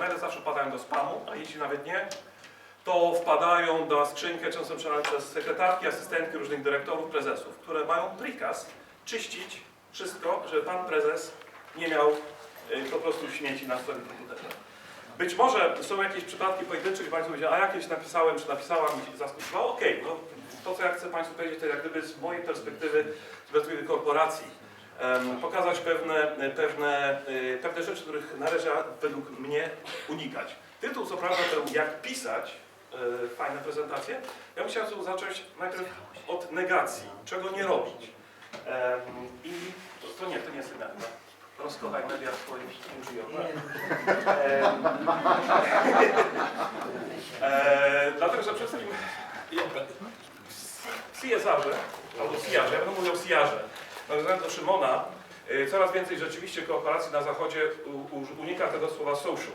maile zawsze wpadają do spamu, a jeśli nawet nie, to wpadają do skrzynkę często przelane przez sekretarki, asystentki różnych dyrektorów, prezesów, które mają prikaz czyścić wszystko, żeby pan prezes nie miał y, po prostu śmieci na swoim komputerze. Być może są jakieś przypadki pojedyncze, gdzie Państwo powiedzieli, a jakieś napisałem, czy napisałam i zaskoczyło. Okej, no to co ja chcę Państwu powiedzieć, to jak gdyby z mojej perspektywy, z perspektywy korporacji, pokazać pewne, pewne, y, pewne rzeczy, których należy według mnie unikać. Tytuł co prawda był jak pisać y, fajne prezentacje. Ja bym chciał zacząć najpierw od negacji, czego nie robić. I to, to nie, to nie jest sygnał. Rozkochaj media swoim NGO. e, dlatego, że przede wszystkim CSR-ze, albo CR-ze, ja będę mówił o CR-ze, nawiązując do Szymona, y, coraz więcej rzeczywiście korporacji na zachodzie unika tego słowa social.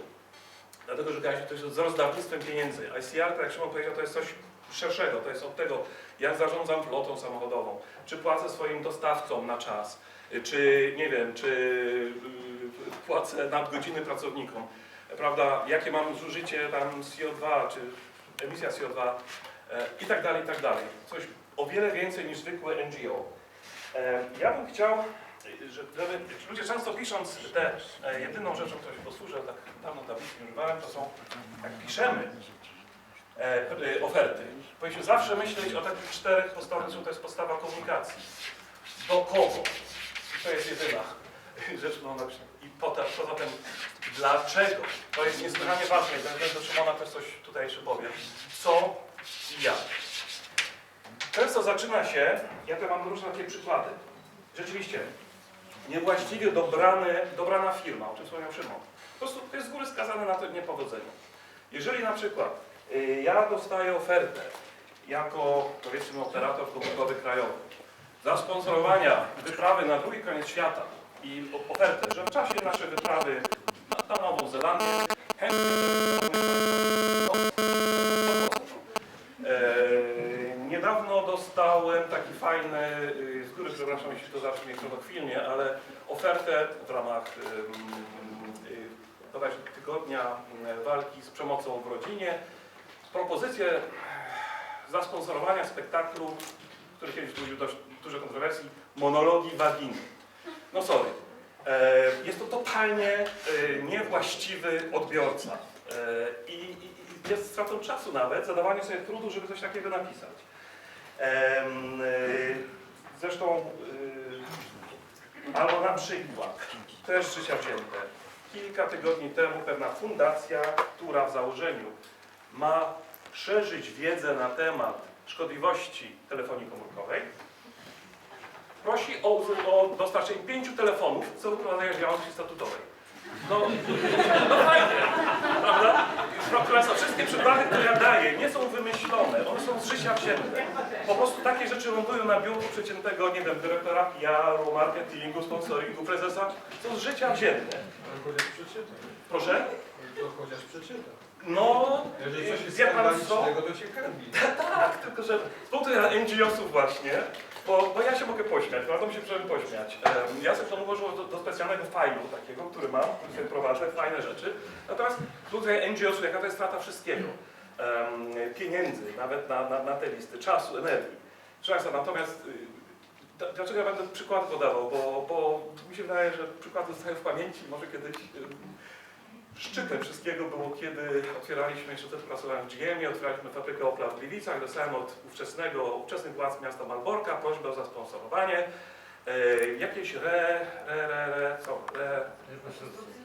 Dlatego, że się, to jest z rozdawnictwem pieniędzy. ICR, tak jak Szymon powiedział, to jest coś szerszego. To jest od tego, jak zarządzam flotą samochodową, czy płacę swoim dostawcom na czas, y, czy nie wiem, czy y, płacę nadgodziny pracownikom, prawda, jakie mam zużycie tam CO2, czy emisja CO2 e, i tak dalej, i tak dalej. Coś o wiele więcej niż zwykłe NGO. E, Ja bym chciał, że- żeby ludzie często pisząc te e, jedyną rzeczą, którą się posłużę, tak dawno tablicy nie używałem, to są, jak piszemy e, e, oferty, powinniśmy zawsze myśleć o takich czterech podstawach, to jest podstawa komunikacji. Do kogo? To jest jedyna rzecz, napiszę. I potem, poza tym, dlaczego? To jest niesłychanie ważne. Będę do Szymona też coś tutaj jeszcze. Co i jak. Często zaczyna się, ja tu mam różne takie przykłady. Rzeczywiście, niewłaściwie dobrany, dobrana firma, o czym wspomniał Szymon. Po prostu to jest z góry skazane na to niepowodzenie. Jeżeli na przykład y, ja dostaję ofertę jako powiedzmy operator komórkowy krajowy zasponsorowania wyprawy na drugi koniec świata i ofertę, że w czasie naszej wyprawy na, na Nową Zelandię chętnie dostałem taki fajny, y, z góry przepraszam, jeśli to zabrzmi chwilnie, ale ofertę w ramach ym, y, bodajże tygodnia y, walki z przemocą w rodzinie. Propozycję zasponsorowania spektaklu, który kiedyś wzbudził dość duże kontrowersji, monologii waginy. No sorry. Eee, Jest to totalnie e, niewłaściwy odbiorca. I, i jest stratą czasu nawet zadawanie sobie trudu, żeby coś takiego napisać. E, Zresztą, e, albo na przykład, też życia wzięte. Kilka tygodni temu pewna fundacja, która w założeniu ma szerzyć wiedzę na temat szkodliwości telefonii komórkowej, prosi o, o dostarczenie pięciu telefonów w celu prowadzenia działalności statutowej. No, no fajnie, prawda? Proszę Państwa, wszystkie przykłady, które ja daję, nie są wymyślone, one są z życia wzięte. Po prostu takie rzeczy lądują na biurku przeciętnego, nie wiem, dyrektora PR-u, marketingu, sponsoringu, prezesa, są z życia wzięte. Ale chociaż przeczyta. Proszę? To chociaż przeczyta. No, Jeżeli coś jest wie Pan co? skandalicznego, to się karmi. Tak, tylko że z punktu widzenia NGO-sów właśnie, bo, bo ja się mogę pośmiać, prawda? Mi się przynajmniej pośmiać. Em, Ja sobie to ułożyłem do, do specjalnego fajlu takiego, który mam, który sobie prowadzę, fajne rzeczy. Natomiast z punktu widzenia NGO-sów, jaka to jest strata wszystkiego? Em, pieniędzy, nawet na, na, na te listy, czasu, energii. Proszę Państwa, natomiast y, d- dlaczego ja będę przykład podawał? Bo, bo mi się wydaje, że przykłady zostają w pamięci, może kiedyś ym, Szczytem wszystkiego było, kiedy otwieraliśmy, jeszcze wtedy pracowałem w GM, otwieraliśmy fabrykę Opla w Gliwicach, dostałem od ówczesnego, ówczesnych władz miasta Malborka prośbę o zasponsorowanie. E, jakiejś re, re, re, re, co, re,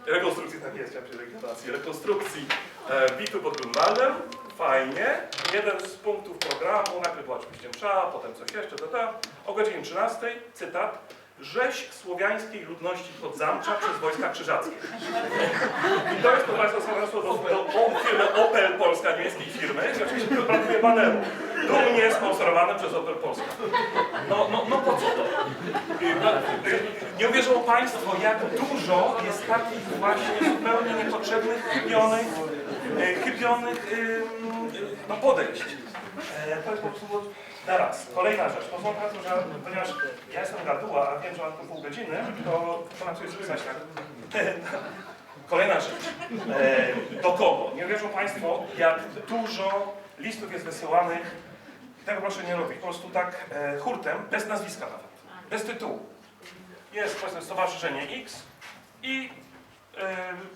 rekonstrukcji, tak jest, chciałem regeneracji, rekonstrukcji e, bitu pod Grunwaldem, fajnie, jeden z punktów programu, najpierw była oczywiście msza, potem coś jeszcze, to, to, o godzinie 13, cytat, rzeź słowiańskiej ludności podzamcza przez wojska krzyżackie. I to jest, proszę Państwa, słowactwo do, do firmy Opel Polska, niemieckiej firmy, i oczywiście brakuje baneru. Dumnie sponsorowane przez Opel Polska. No, no, no po co to? Nie uwierzą Państwo, jak dużo jest takich właśnie zupełnie niepotrzebnych, chybionych, y, chybionych no, podejść. E, To jest po prostu na raz. Kolejna rzecz. Pozwolę Państwu, że ponieważ ja jestem gaduła, a wiem, że mam tylko pół godziny, to pracuję spisać tak Kolejna rzecz. E, do kogo? Nie wierzą Państwo, jak dużo listów jest wysyłanych. Tego proszę nie robić. Po prostu tak e, hurtem, bez nazwiska nawet. Bez tytułu. Jest powiedzmy Stowarzyszenie X i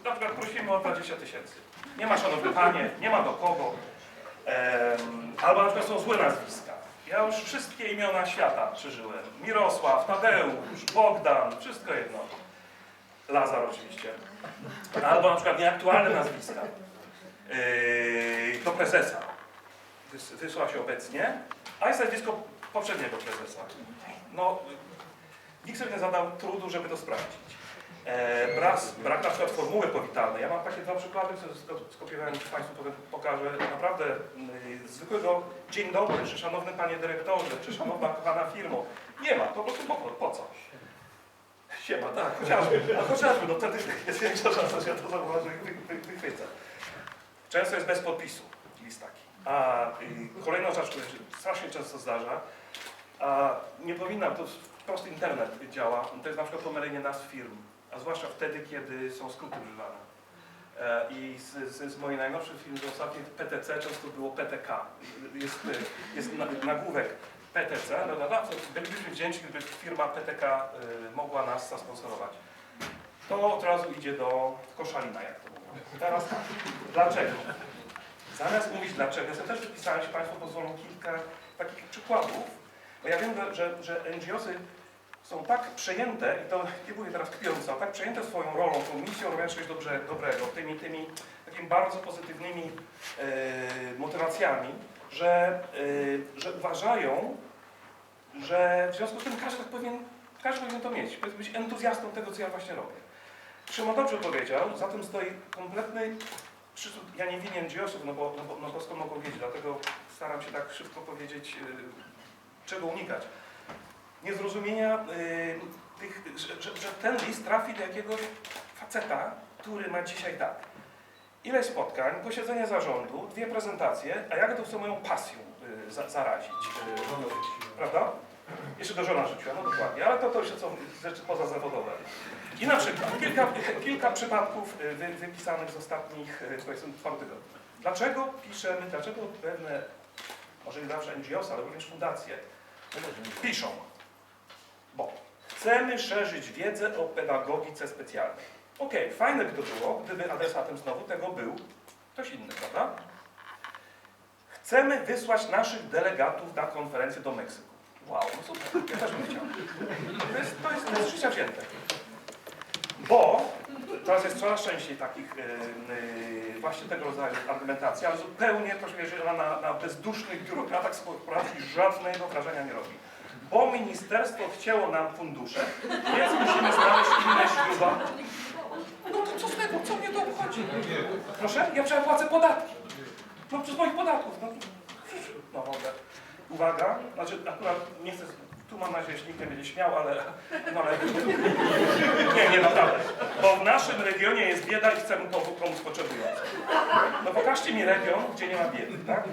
na przykład prosimy o 20 tysięcy. Nie ma szanowny panie, nie ma do kogo. Albo na przykład są złe nazwiska. Ja już wszystkie imiona świata przeżyłem. Mirosław, Tadeusz, Bogdan, wszystko jedno. Lazar oczywiście. Albo na przykład nieaktualne nazwiska. Yy, do prezesa. Wys, się obecnie, a jest nazwisko poprzedniego prezesa. No, nikt sobie nie zadał trudu, żeby to sprawdzić. E, brak, brak na przykład formuły powitalnej. Ja mam takie dwa przykłady, które sko- skopiowałem, Państwu potem pokażę. Naprawdę y, zwykłego dzień dobry, czy szanowny Panie Dyrektorze, czy szanowna kochana firmo. Nie ma, to po prostu po, po co? Siema, tak, chociażby, a chociażby, no wtedy jest większa szansa, że ja to zauważę i wy, wy, wychwycę. Często jest bez podpisu list taki. A y, kolejna rzecz, która się strasznie często zdarza, a nie powinna, to prosty internet działa, to jest na przykład pomylenie nazw firm, a zwłaszcza wtedy, kiedy są skróty używane. E, I z, z, z mojej najnowszej ostatniej PTC, często było PTK. Jest, y, jest na- nagłówek PTC, no, no, no, bylibyśmy wdzięczni, gdyby firma PTK y, mogła nas zasponsorować. To od razu idzie do koszalina, jak to mówią. Teraz tak, dlaczego? Zamiast mówić dlaczego, ja też wypisałem, jeśli Państwo pozwolą, kilka takich przykładów, bo ja wiem, że, że NGOsy są tak przejęte, i to nie mówię teraz kpiąco, tak przejęte swoją rolą, tą misją robienia czegoś dobrze, dobrego, tymi, tymi takimi bardzo pozytywnymi e, motywacjami, że, e, że uważają, że w związku z tym każdy tak powinien, każdy powinien to mieć, powinien być entuzjastą tego, co ja właśnie robię. Szymon dobrze powiedział, za tym stoi kompletny przyczyn, ja nie winię NGO-sów, no bo, no, bo, no bo skąd mogą wiedzieć, dlatego staram się tak szybko powiedzieć, y, czego unikać. Niezrozumienia y, tych, że, że, że ten list trafi do jakiegoś faceta, który ma dzisiaj tak. Ile spotkań, posiedzenie zarządu, dwie prezentacje, a jak to chcę moją pasją y, za, zarazić, y, prawda? Jeszcze do żona rzuciła, no dokładnie, ale to, to jeszcze są rzeczy pozazawodowe. I na przykład kilka, kilka przypadków y, wy, wypisanych z ostatnich, y, powiedzmy, paru tygodni. Dlaczego piszemy, dlaczego pewne, może nie zawsze NGOs, ale również fundacje, piszą, bo chcemy szerzyć wiedzę o pedagogice specjalnej. Okej, fajne by to było, gdyby adresatem znowu tego był ktoś inny, prawda? Chcemy wysłać naszych delegatów na konferencję do Meksyku. Wow, no super, ja też bym chciał. To jest, to jest, to jest życia wzięte. Bo teraz jest coraz częściej takich yy, yy, właśnie tego rodzaju argumentacji, ale zupełnie, proszę wierzyć, ona na, na bezdusznych biurokratach z korporacji żadnego wrażenia nie robi. Ministerstwo chciało nam fundusze, więc musimy znaleźć inne źródła. No to co z tego, co mnie to obchodzi? Proszę, ja przecież płacę podatki. No przez moich podatków. No, no mogę. Uwaga, znaczy akurat nie chcę, tu mam nadzieję, że nikt nie będzie śmiał, ale, no, ale nie, nie naprawdę. Bo w naszym regionie jest bieda i chcemy pomóc potrzebującym. No pokażcie mi region, gdzie nie ma biedy, tak?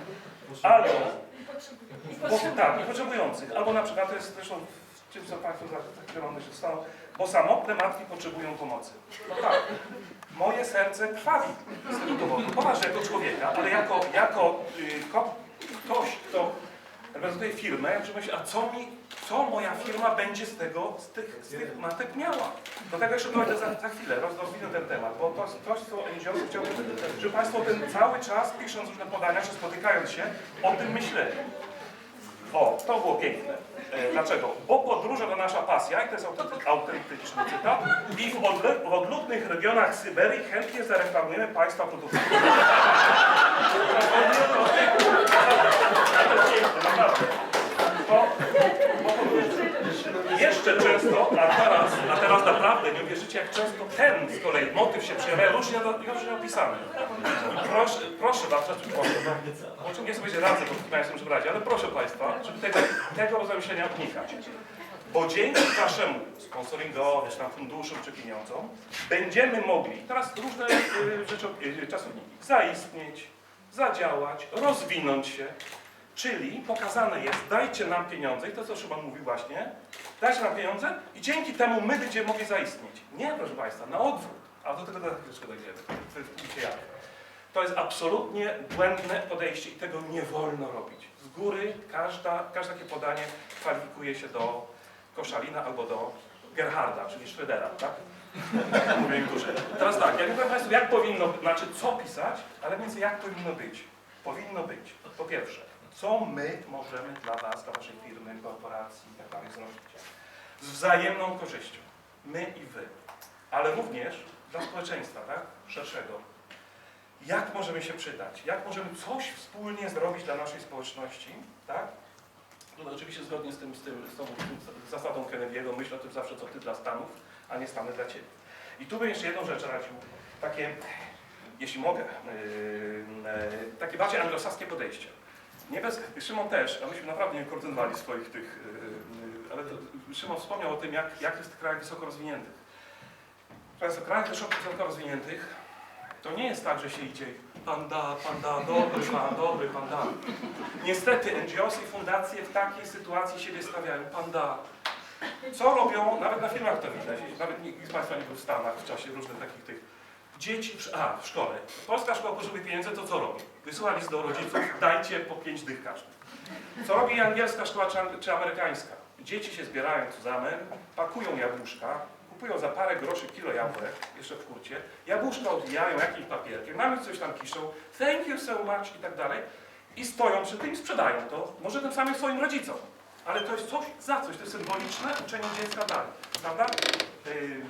Albo, bo, tak, potrzebujących. Albo na przykład, to jest zresztą czym co Państwo za chwilę mam myśleć stało, bo samotne matki potrzebują pomocy. No tak. Moje serce krwawi z tego powodu. Poważnie jako człowieka, ale jako, jako y, ko, ktoś, kto reprezentuje firmę, ja myśleć, a co mi, co moja firma będzie z tego, z tych, z tych matek miała? Do tego jeszcze dojdę za, za chwilę, roz, rozwinę ten temat, bo to coś, co NGO chciałbym, żeby Państwo tym cały czas, pisząc różne podania, czy spotykając się, o tym myśleli. O, to było piękne. E, dlaczego? Bo podróże to nasza pasja, i to jest autenty- autentyczny cytat, i w, odle- w odludnych regionach Syberii chętnie zareklamujemy Państwa produkty. To. Jeszcze często, a teraz, a teraz naprawdę nie uwierzycie, jak często ten z kolei motyw się przejawia różnie, różnie opisany. Proszę, proszę bardzo, proszę, no, nie sobie radzę, bo chyba jestem przebrać, ale proszę Państwa, żeby tego, tego rodzaju myślenia unikać. Bo dzięki naszemu sponsoringowi, czy tam funduszom, czy pieniądzom, będziemy mogli, teraz różne y, rzeczy, czasowniki, zaistnieć, zadziałać, rozwinąć się, Czyli pokazane jest, dajcie nam pieniądze, i to co Szymon mówił właśnie, dajcie nam pieniądze i dzięki temu my będziemy mogli zaistnieć. Nie, proszę Państwa, na odwrót. A do tego za chwileczkę dojdziemy. To jest jak. To jest absolutnie błędne podejście i tego nie wolno robić. Z góry każda, każde takie podanie kwalifikuje się do Koszalina albo do Gerharda, czyli Schrödera, tak? Mówię niektórzy. Teraz tak, ja nie powiem Państwu, jak powinno, znaczy co pisać, ale więcej jak powinno być. Powinno być, po pierwsze, co my możemy dla Was, dla Waszej firmy, korporacji i tak dalej znosić. Z wzajemną korzyścią. My i Wy. Ale również dla społeczeństwa, tak? Szerszego. Jak możemy się przydać? Jak możemy coś wspólnie zrobić dla naszej społeczności, tak? No oczywiście zgodnie z tym, z tym, z tą z zasadą Kennedy'ego, myśl o tym zawsze, co Ty dla Stanów, a nie Stany dla Ciebie. I tu bym jeszcze jedną rzecz radził. Takie, jeśli mogę, yy, yy, takie bardziej anglosaskie podejście. Nie bez, Szymon też, a myśmy naprawdę nie koordynowali swoich tych, yy, yy, ale to, Szymon wspomniał o tym, jak, jak jest w krajach wysoko rozwiniętych. W krajach wysoko rozwiniętych to nie jest tak, że się idzie panda, panda, dobry pan, dobry panda. Niestety NGOs i fundacje w takiej sytuacji siebie stawiają, panda. Co robią, nawet na filmach to widać, nawet nikt z Państwa nie był w Stanach w czasie różnych takich tych dzieci, w, a w szkole. Polska szkoła potrzebuje pieniędzy, to co robi? Wysyła list do rodziców, dajcie po pięć dych każdy. Co robi angielska szkoła czy, czy amerykańska? Dzieci się zbierają tu zamen, pakują jabłuszka, kupują za parę groszy kilo jabłek, jeszcze w kurcie, jabłuszka odwijają jakimś papierkiem, mamy coś tam piszą, thank you so much i tak dalej i stoją przy tym i sprzedają to, może tym samym swoim rodzicom. Ale to jest coś za coś, to jest symboliczne uczenie dziecka dalej, prawda? Yy,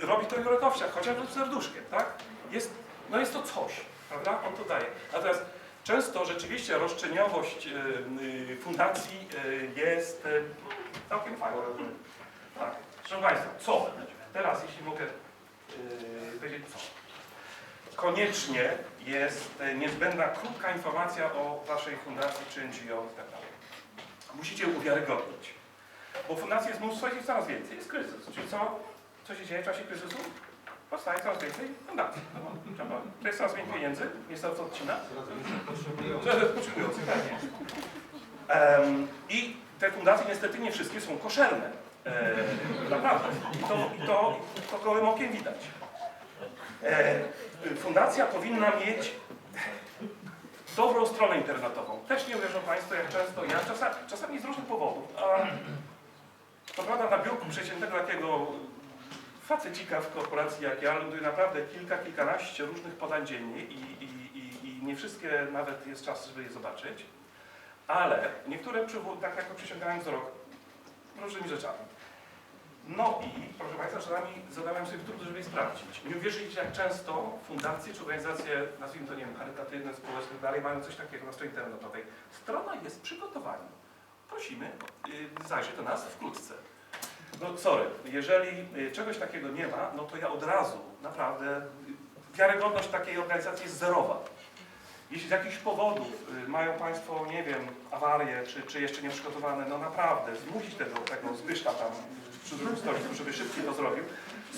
robi to Jurek Owsiak, chociażby serduszkiem, tak? Jest, no jest to coś, prawda? On to daje. Natomiast często rzeczywiście roszczeniowość yy, yy, fundacji yy, jest yy, całkiem fajna. Tak. Proszę Państwa, co? Teraz, jeśli mogę powiedzieć co. Koniecznie jest niezbędna krótka informacja o Waszej fundacji czy NGO i tak. Musicie uwiarygodnić. Bo fundacji jest mnóstwo i jest coraz więcej. Jest kryzys. Czyli co? Co się dzieje w czasie kryzysu? Powstaje coraz więcej fundacji. No, trzeba. To jest coraz więcej pieniędzy, jest to co odcina. Coraz potrzebujących, I te fundacje niestety nie wszystkie są koszerne. E, naprawdę. I to, i to, to gołym okiem widać. E, fundacja powinna mieć dobrą stronę internetową. Też nie uwierzą Państwo, jak często ja, czasami, czasami z różnych powodów, a to prawda na biurku przeciętnego takiego facecika w korporacji jak ja, ląduje naprawdę kilka, kilkanaście różnych podań dziennie i, i, i, i nie wszystkie nawet jest czas, żeby je zobaczyć, ale niektóre, tak jako przysiągałem wzrok, różnymi rzeczami. No i, proszę Państwa, czasami zadałem sobie trud, żeby je sprawdzić. Nie uwierzycie, jak często fundacje czy organizacje, nazwijmy to, nie wiem, charytatywne, społeczne, dalej, mają coś takiego na stronie internetowej. Strona jest w przygotowaniu. Prosimy, yy, zajrzyj do nas wkrótce. No sorry, jeżeli y, czegoś takiego nie ma, no to ja od razu, naprawdę, wiarygodność takiej organizacji jest zerowa. Jeśli z jakichś powodów y, mają Państwo, nie wiem, awarię, czy, czy jeszcze nieprzygotowane, no naprawdę, zmusić tego, tego Zbyszka tam przy drugim stoliku, żeby szybciej to zrobił.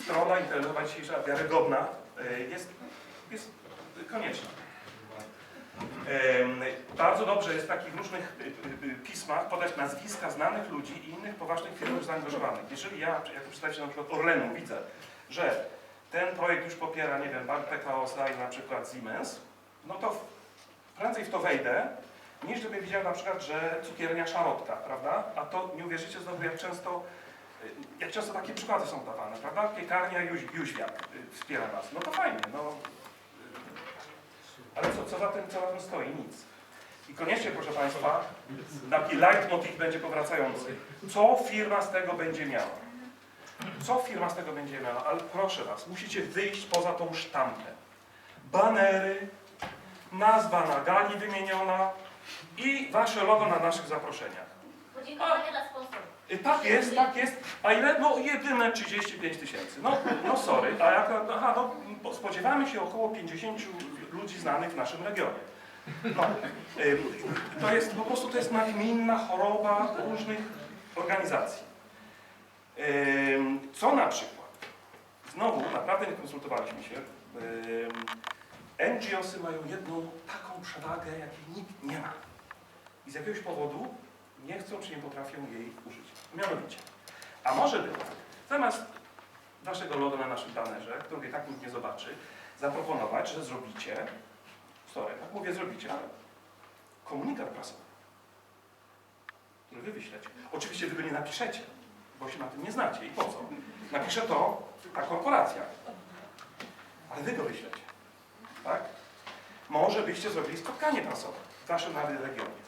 Strona internetowa dzisiejsza, wiarygodna, y, jest, jest konieczna. Bardzo dobrze jest w takich różnych y, y, y, pismach podać nazwiska znanych ludzi i innych poważnych firm zaangażowanych. Jeżeli ja, jako przedstawiciel na przykład Orlenu widzę, że ten projekt już popiera, nie wiem, Bank PKO i na przykład Siemens, no to prędzej w to wejdę, niż gdybym widział na przykład, że cukiernia Szarotka, prawda? A to nie uwierzycie znowu, jak często, jak często takie przykłady są dawane, prawda? Piekarnia Jóź, Jóźwiak y, wspiera nas. No to fajnie, no. Ale co, co, za tym, co za tym stoi? Nic. I koniecznie, proszę Państwa, taki leitmotiv będzie powracający. Co firma z tego będzie miała? Co firma z tego będzie miała? Ale proszę Was, musicie wyjść poza tą sztampę. Banery, nazwa na gali wymieniona i Wasze logo na naszych zaproszeniach. Podziękowania dla sponsorów. Y, Tak jest, tak jest. A ile? No jedyne 35 tysięcy. No, no sorry. A jak, aha, no, spodziewamy się około 50 ludzi znanych w naszym regionie. No, to jest po prostu to jest nagminna choroba różnych organizacji. Co na przykład? Znowu, naprawdę nie konsultowaliśmy się. NGOsy mają jedną taką przewagę, jakiej nikt nie ma. I z jakiegoś powodu nie chcą czy nie potrafią jej użyć. Mianowicie, a może by zamiast waszego logo na naszym banerze, którego i tak nikt nie zobaczy, zaproponować, że zrobicie, sorry, tak mówię zrobicie, ale komunikat prasowy, który wy wyślecie. Oczywiście wy go nie napiszecie, bo się na tym nie znacie i po co? Napisze to ta korporacja, ale wy go wyślecie, tak? Może byście zrobili spotkanie prasowe w waszym nawet regionie.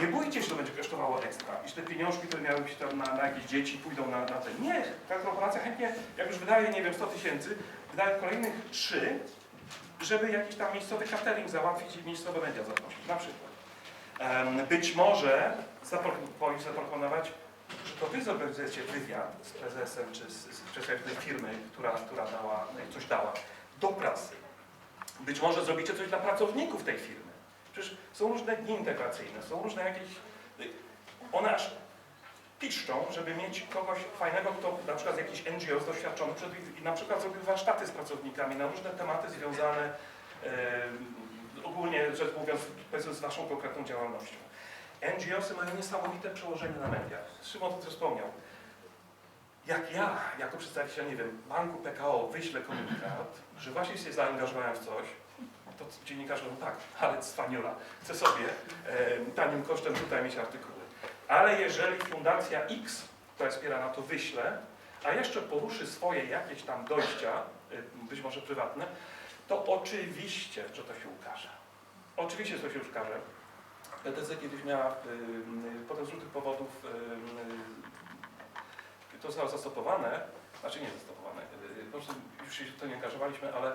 Nie bójcie się, że będzie kosztowało ekstra i że te pieniążki, które miały być tam na, na jakieś dzieci, pójdą na, na ten. Nie, ta korporacja chętnie, jak już wydaje, nie wiem, 100 tysięcy, wydaje kolejnych 3, żeby jakiś tam miejscowy catering załatwić i miejscowe media zaprosić, na przykład. Być może zaproponować, że to wy zorganizujecie wywiad z prezesem czy z, z przedstawicielem firmy, która, która dała, coś dała, do prasy. Być może zrobicie coś dla pracowników tej firmy. Przecież są różne dni integracyjne, są różne jakieś... One aż piszczą, żeby mieć kogoś fajnego, kto na przykład z jakichś NGO doświadczony przed, i na przykład zrobił warsztaty z pracownikami na różne tematy związane e, ogólnie rzecz mówiąc z waszą konkretną działalnością. NGOsy mają niesamowite przełożenie na media. Szymon to wspomniał. Jak ja, jako przedstawiciel, nie wiem, banku PKO wyślę komunikat, że właśnie się zaangażowałem w coś, to dziennikarze mówią tak, ale cwaniura, chcę sobie e, tanim kosztem tutaj mieć artykuły. Ale jeżeli Fundacja X, która wspiera na to, wyśle, a jeszcze poruszy swoje jakieś tam dojścia, e, być może prywatne, to oczywiście, że to się ukaże. Oczywiście, że to się ukaże. PTC kiedyś miała, y, y, potem z różnych powodów y, to zostało zastopowane, znaczy nie zastopowane, y, po prostu już się w to nie angażowaliśmy, ale,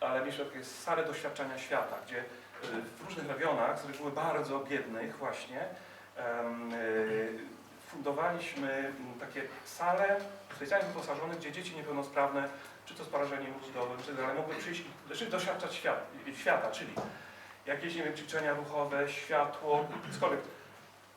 ale mieliśmy takie stare doświadczenia świata, gdzie y, w różnych regionach, z reguły bardzo biednych właśnie, y, fundowaliśmy mm, takie sale specjalnie wyposażone, gdzie dzieci niepełnosprawne, czy to z porażeniem budowym, czy ale mogły przyjść i znaczy doświadczać świat, świata, czyli jakieś, nie wiem, ćwiczenia ruchowe, światło, cokolwiek.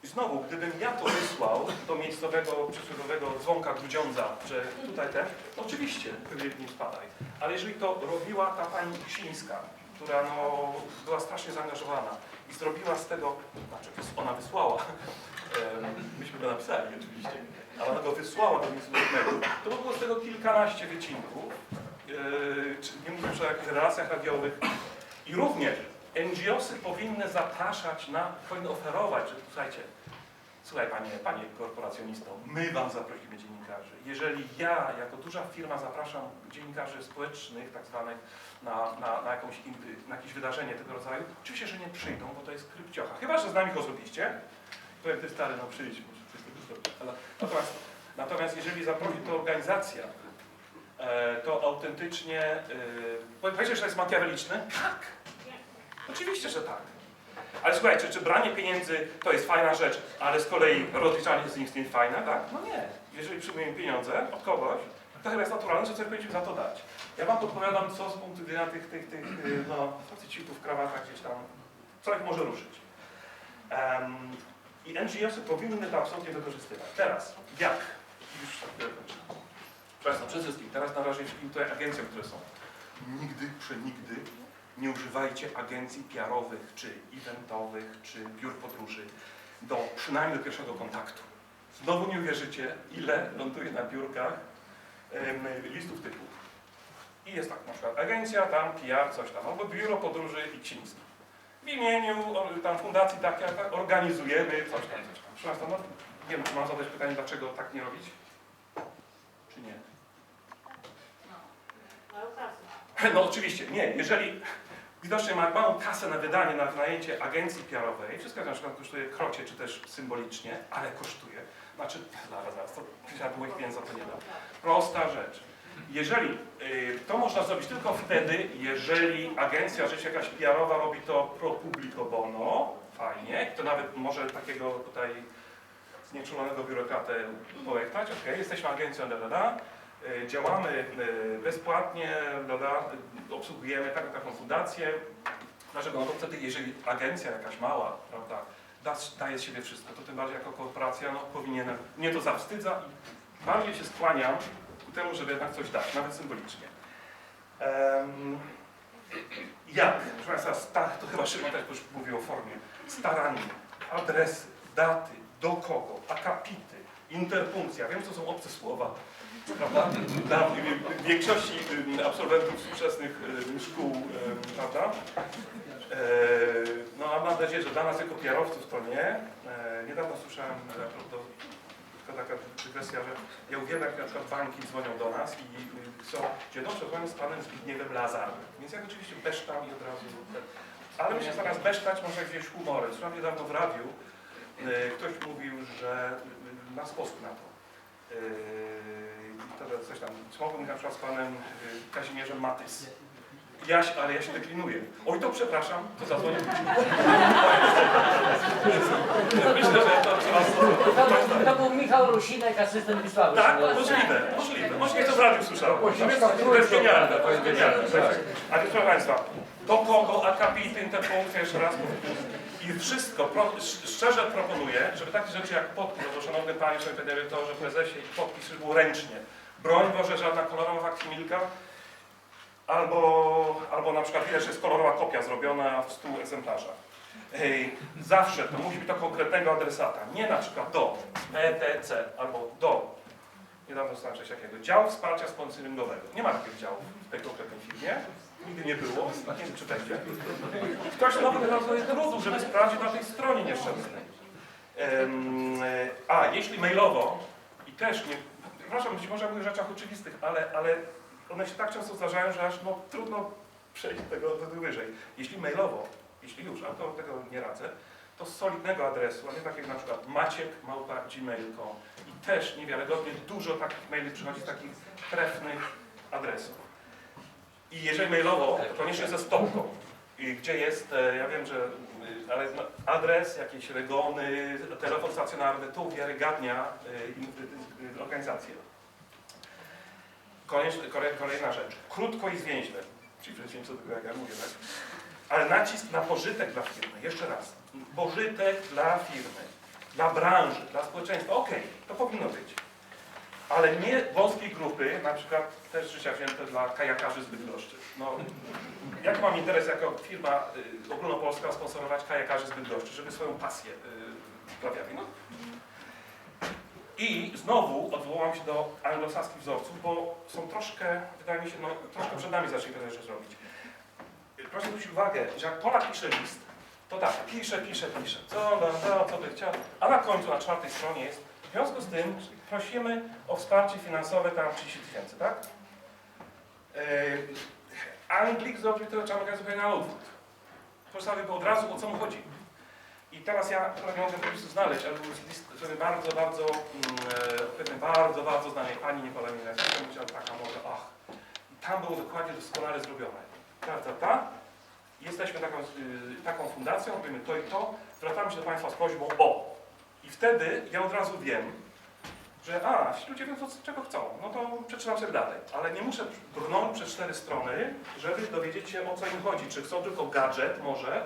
I znowu, gdybym ja to wysłał do miejscowego, przykładowego dzwonka Grudziądza, że tutaj ten, to oczywiście pewnie nie spadaj. Ale jeżeli to robiła ta pani Sińska, która no, była strasznie zaangażowana i zrobiła z tego, znaczy ona wysłała, myśmy go napisali oczywiście, ale ona go wysłała do mediów, to było z tego kilkanaście wycinków, czy nie mówiąc o jakichś relacjach radiowych. I również NGOsy powinny zapraszać na, powinny oferować, że słuchajcie, słuchaj panie, panie korporacjonisto, my wam zaprosimy dziennikarzy. Jeżeli ja jako duża firma zapraszam dziennikarzy społecznych tak zwanych na, na, na, jakąś, na jakieś wydarzenie tego rodzaju, oczywiście, że nie przyjdą, bo to jest krypciocha. Chyba, że z nami to jak ty stary, no przyjdź, może natomiast, natomiast jeżeli zaprosi to organizacja, e, to autentycznie, e, powiecie, że to jest makiaweliczne? Tak. Oczywiście, że tak. Ale słuchajcie, czy branie pieniędzy to jest fajna rzecz, ale z kolei rozliczanie z nich jest fajne, tak? No nie. Jeżeli przyjmujemy pieniądze od kogoś, to chyba jest naturalne, że coś powinniśmy za to dać. Ja wam podpowiadam, co z punktu widzenia tych, tych, tych y, no, facecitów w krawatach gdzieś tam, co ich może ruszyć. Em, I NGO-sy powinny to absolutnie wykorzystywać. Teraz, jak? Już tak. Przepraszam, przede wszystkim, teraz na razie tutaj agencjom, które są. Nigdy, przenigdy nie używajcie agencji PR-owych, czy eventowych, czy biur podróży do przynajmniej do pierwszego kontaktu. Znowu nie uwierzycie, ile ląduje na biurkach listów typu. I jest tak, na przykład agencja tam, PR, coś tam, albo biuro podróży i Ksiński. W imieniu tam fundacji tak, jak tak, organizujemy coś tam, coś tam. Proszę no, nie wiem, czy mam zadać pytanie, dlaczego tak nie robić? Czy nie? No oczywiście, nie. Jeżeli widocznie ma małą kasę na wydanie, na wynajęcie agencji PR-owej, wszystko na przykład kosztuje krocie, czy też symbolicznie, ale kosztuje. Znaczy, zaraz, zaraz, to moich pieniędzy to nie dam. Prosta rzecz. Jeżeli, y, to można zrobić tylko wtedy, jeżeli agencja, rzecz jakaś PR-owa robi to pro publico bono, fajnie, to nawet może takiego tutaj znieczulonego biurokratę połechtać, ok, jesteśmy agencją, da, da, da, działamy y, bezpłatnie, da, da, y, obsługujemy taką, taką fundację. Dlaczego? No to wtedy, jeżeli agencja jakaś mała, prawda, da, daje z siebie wszystko, to tym bardziej jako korporacja, no powinienem, mnie to zawstydza i bardziej się skłaniam ku temu, żeby jednak coś dać, nawet symbolicznie. Em, jak? Proszę Państwa, to chyba Szymon też już mówił o formie. Starannie, adresy, daty, do kogo, akapity, interpunkcja. Wiem, co są obce słowa. prawda? Dla większości y, absolwentów współczesnych y, szkół, y, prawda? No a mam nadzieję, że dla nas jako kierowców to nie. Niedawno słyszałem, tylko taka dygresja, że ja uwielbiam jak na przykład banki dzwonią do nas i chcą, dzień dobry, dzwonię z panem Zbigniewem Lazarem. Więc ja oczywiście besztam i od razu... Ale myślę, że zamiast besztać może gdzieś humory. Słucham niedawno w radiu, ktoś mówił, że ma sposób na to. Yy, to że coś tam, czy mógłbym na przykład z panem yy, Kazimierzem Matys. Jaś, ale ja się deklinuję. Oj, to przepraszam, to zadzwonię. Myślę, że to trzeba To, to był Michał Rusinek, asystent Wisławy. Tak, możliwe, możliwe. Może nie to w radiu słyszałem. To jest genialne, to jest genialne. A więc proszę Państwa, do kogo akapityn te punkty jeszcze raz. I wszystko, pro, sz- szczerze proponuję, żeby takie rzeczy jak podpis, bo szanowny Panie, szanowny Panie Dyrektorze, prezesie i podpis był ręcznie. Broń Boże, żadna kolorowa faksymilka, albo, albo na przykład widać, że jest kolorowa kopia zrobiona w 100 egzemplarzach. Zawsze to musi być do konkretnego adresata, nie na przykład do ETC albo do, niedawno dostałem coś takiego, dział wsparcia sponsoringowego. Nie ma takiego działu w tej konkretnej firmie, nigdy nie było, nie wiem czy będzie. Ktoś nawet rodzaj trudu, żeby sprawdzić na tej stronie nieszczęsnej. E, a, jeśli mailowo, i też nie, przepraszam, być może o rzeczach oczywistych, ale, ale one się tak często zdarzają, że aż no, trudno przejść tego, tego wyżej. Jeśli mailowo, jeśli już, a to tego nie radzę, to z solidnego adresu, a nie tak jak na przykład maciek.gmail.com i też niewiarygodnie dużo takich maili przychodzi z takich trefnych adresów. I jeżeli mailowo, to koniecznie ze stopką. Gdzie jest, e, ja wiem, że y, ale no, adres, jakieś regony, telefon stacjonarny, in- y, y, organizację. Kolejna rzecz. Krótko i zwięźle. Czyli przeciwieństwo do tego, jak ja mówię, tak? Ale nacisk na pożytek dla firmy. Jeszcze raz. Pożytek dla firmy, dla branży, dla społeczeństwa. Okej, to powinno być. Ale nie wąskiej grupy, na przykład też życia wzięte dla kajakarzy z Bydgoszczy. No, jak mam interes jako firma y, ogólnopolska sponsorować kajakarzy z Bydgoszczy, żeby swoją pasję y, uprawiali? No. I znowu odwołam się do anglosaskich wzorców, bo są troszkę, wydaje mi się, no, troszkę przed nami zaczęli te rzeczy robić. Proszę zwrócić uwagę, że jak Polak pisze list, to tak, pisze, pisze, pisze, co, no, no, co by chciał, a na końcu, na czwartej stronie jest, w związku z tym prosimy o wsparcie finansowe tam 30 tysięcy, tak? Yy, Anglik zrobił mogę zupełnie na odwrót. Postawił go od razu, o co mu chodzi. I teraz ja trochę nie mogę po prostu znaleźć, ale był list żeby bardzo, bardzo, mm, e, pewnej bardzo, bardzo znanej pani, nie podam jej nazwiska, taka może, ach. I tam było dokładnie doskonale zrobione. Ta, ta. Jesteśmy taką, y, taką fundacją, robimy to i to, zwracamy się do Państwa z prośbą o. I wtedy ja od razu wiem, że a, ludzie wiedzą, czego chcą, no to przeczytam sobie dalej. Ale nie muszę brnąć przez cztery strony, żeby dowiedzieć się, o co im chodzi. Czy chcą tylko gadżet, może,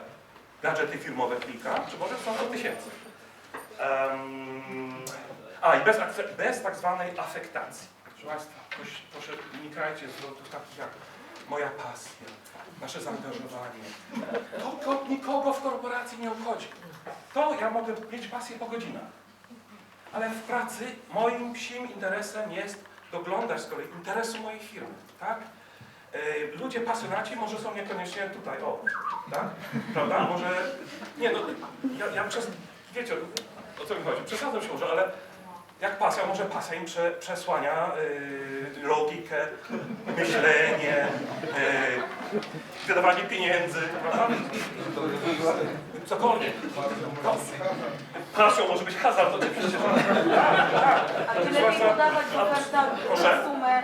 gadżety firmowe kilka, czy może chcą do tysięcy. Em, a, i bez, bez tak zwanej afektacji. Proszę Państwa, proszę, proszę unikajcie zwrotów takich jak moja pasja, nasze zaangażowanie. To, to nikogo w korporacji nie obchodzi. To ja mogę mieć pasję po godzinach. Ale w pracy moim psim interesem jest doglądać z kolei interesu mojej firmy, tak? E, Ludzie pasjonaci może są niekoniecznie tutaj, o, tak? Prawda? Może, nie no, ja, ja przez, wiecie, o co mi chodzi, przesadzam się może, ale jak pasja, może pasja im prze, przesłania yy, logikę, myślenie, yy, wydawanie pieniędzy, prawda? Cokolwiek. No, pasją może być hazard, to nie przecież. Tak, tak. A lepiej podawać ofertach Proszę? sumę,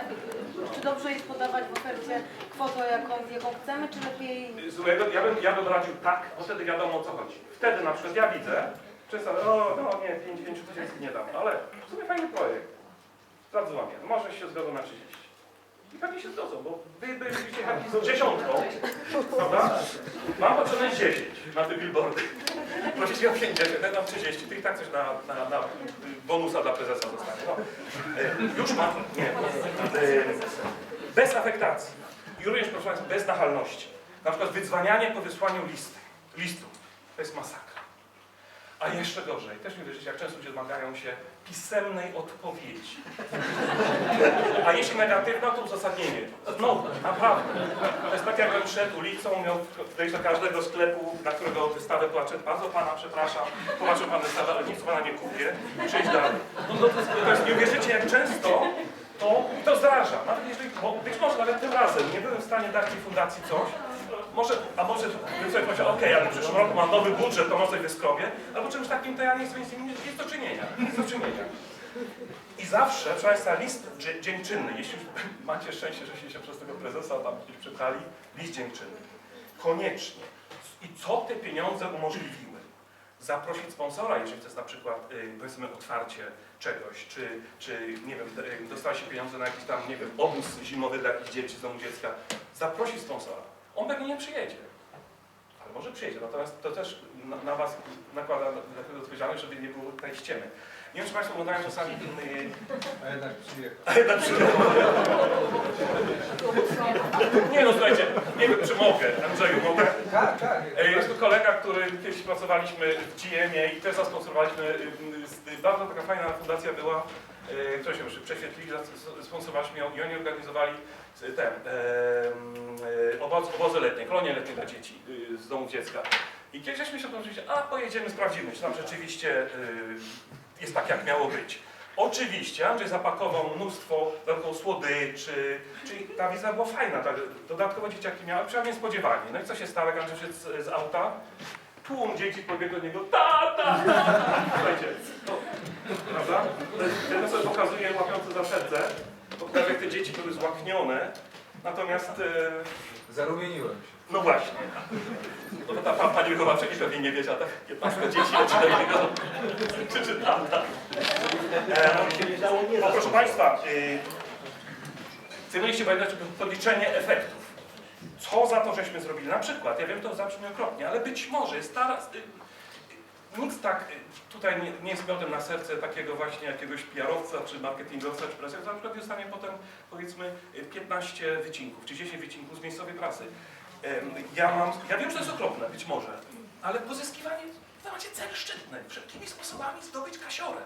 czy dobrze jest podawać w ofercie kwotę, jaką, jaką chcemy, czy lepiej... złego, ja bym, ja bym radził tak, bo wtedy wiadomo o co chodzi. Wtedy na przykład ja widzę, często, o no nie, 5, 5 tysięcy nie dam, ale w sumie fajny projekt. Zadzwonię, może się zgodzą na 30. I pewnie się zgodzą, bo wy byliście chętni z dziesiątką, prawda? Mam potrzebne 10 na te billboardy. Prosicie o 50, ja dam 30, ty i tak coś na, na, na bonusa dla prezesa dostanie. No. E, Już mam, nie. E, Bez afektacji. I również, proszę Państwa, bez nachalności. Na przykład wydzwanianie po wysłaniu listy, listu. To jest masakra. A jeszcze gorzej, też nie wierzycie, jak często ludzie domagają się pisemnej odpowiedzi. A jeśli negatywna, to uzasadnienie. Znowu, naprawdę. To jest tak, jakbym szedł ulicą, miał wejść do każdego sklepu, na którego wystawę płaczę. Bardzo pana przepraszam, popatrzył pan wystawę, ale nic pana nie kupię. Przejdź dalej. No, no, to, jest, to jest, nie wierzycie, jak często to, to zdarza. Nawet jeżeli, bo być może nawet tym razem nie byłem w stanie dać tej fundacji coś, może, a może bym sobie powiedział, okej, ale w przyszłym roku mam nowy budżet, to może wyskrobię, albo czymś takim, to ja nie chcę mieć z nic do czynienia. Nic do czynienia. I zawsze, proszę Państwa, list dziękczynny, jeśli macie szczęście, że się przez tego prezesa tam gdzieś przypchali, list dziękczynny. Koniecznie. I co te pieniądze umożliwiły? Zaprosić sponsora, jeżeli jest na przykład, y, powiedzmy, otwarcie czegoś, czy, czy nie wiem, y, dostała się pieniądze na jakiś tam, nie wiem, obóz zimowy dla jakichś dzieci z domu dziecka. Zaprosić sponsora. On pewnie nie przyjedzie. Ale może przyjedzie, natomiast to też na, na Was nakłada odpowiedzialność, żeby nie było tej ściemy. Nie wiem, czy Państwo oglądają czasami yy, A jednak przyjechał. a jednak przy... Nie no, słuchajcie, nie wiem, czy mogę, Andrzeju, mogę. Tak, tak. E, Jest tu kolega, który kiedyś pracowaliśmy w GM-ie i też zasponsorowaliśmy, y, bardzo taka fajna fundacja była, y, którą się już prześwietlili, sponsorowaliśmy ją i oni organizowali y, ten, e, oboz, obozy letnie, kolonie letnie dla dzieci y, z domu dziecka. I kiedyś żeśmy się pomyśleli, a pojedziemy, sprawdzimy, czy tam rzeczywiście y, jest tak, jak miało być. Oczywiście Andrzej zapakował mnóstwo dodatkowo słodyczy, czyli ta wizyta była fajna, tak, dodatkowo dzieciaki miały, przynajmniej niespodziewanie. No i co się stało, jak Andrzej szedł z, z auta? Tłum dzieci pobiegł do niego, tata, tata! Słuchajcie, to, prawda? To sobie pokazuję łapiący za serce, bo jak te dzieci były złaknione, natomiast, e, Zarumieniłem się. No właśnie. No to ta pa- pani wychowawczyni pewnie nie wiedziała, tak? 15 dzieci leci do niego, krzyczy tata. E, no, proszę Państwa, y, chcemy jeszcze pamiętać o podliczenie efektów. Co za to, żeśmy zrobili? Na przykład, ja wiem, to zabrzmi okropnie, ale być może jest teraz... Y, nic tak tutaj nie, nie jest miodem na serce takiego właśnie jakiegoś PR-owca, czy marketingowca, czy prasy, na przykład dostanie potem powiedzmy y, 15 wycinków, czy 10 wycinków z miejscowej prasy. Ja mam, ja wiem, że to jest okropne, być może, ale pozyskiwanie, to macie cel szczytny, wszelkimi sposobami zdobyć kasiorę.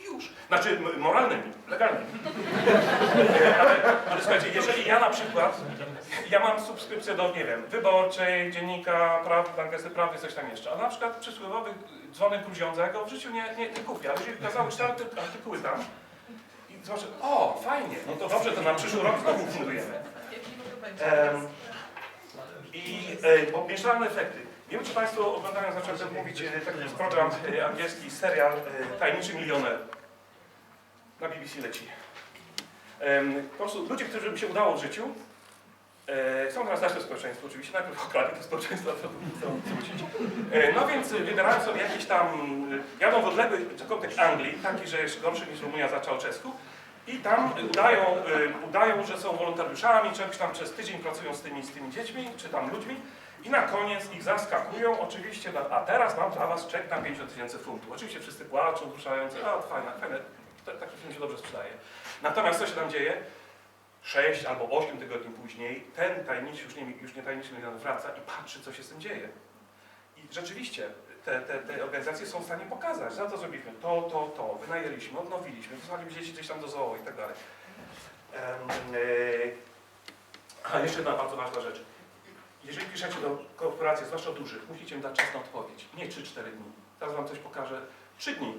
I już. Znaczy moralnymi, legalnymi. Ale, ale słuchajcie, jeżeli ja na przykład, ja mam subskrypcję do, nie wiem, wyborczej, dziennika, praw, Gazety Prawnej, coś tam jeszcze, a na przykład przysłowiowy dzwonek gruziądzego w życiu nie, nie, nie kupię, ale jeżeli okazały arty- artykuły tam i zobaczę, o, fajnie, no to dobrze, to na przyszły rok znowu fundujemy. Em, I e, efekty. Nie wiem, czy Państwo oglądają, zacząłem mówić, e, taki jest program e, angielski, serial e, Tajemniczy Milioner. Na BBC leci. Em, po prostu ludzie, którym się udało w życiu, e, chcą teraz nasze społeczeństwo, oczywiście najpierw okradli to społeczeństwo, a potem chcą zwrócić. E, no więc e, wybierają sobie jakieś tam, e, jadą w odległy zakątek Anglii, taki, że jest gorszy niż Rumunia za Czałczesku, i tam udają, y, udają, że są wolontariuszami, czegoś tam przez tydzień pracują z tymi, z tymi dziećmi, czy tam ludźmi i na koniec ich zaskakują oczywiście, a teraz mam dla was czek na 50 tysięcy funtów. Oczywiście wszyscy płaczą, wzruszający, a fajne, fajne, tak się dobrze sprzedaje. Natomiast co się tam dzieje? 6 albo 8 tygodni później ten tajemniczy, już nie, już nie tajemniczy wraca i patrzy, co się z tym dzieje. I rzeczywiście te, te, te organizacje są w stanie pokazać, za to zrobiliśmy to, to, to, wynajęliśmy, odnowiliśmy, wysłaliśmy dzieci gdzieś tam do zoo i tak dalej. E, A jeszcze jedna bardzo ważna rzecz. Jeżeli piszecie do korporacji, zwłaszcza dużych, musicie im dać czas na odpowiedź. Nie 3-4 dni. Teraz wam coś pokażę. 3 dni.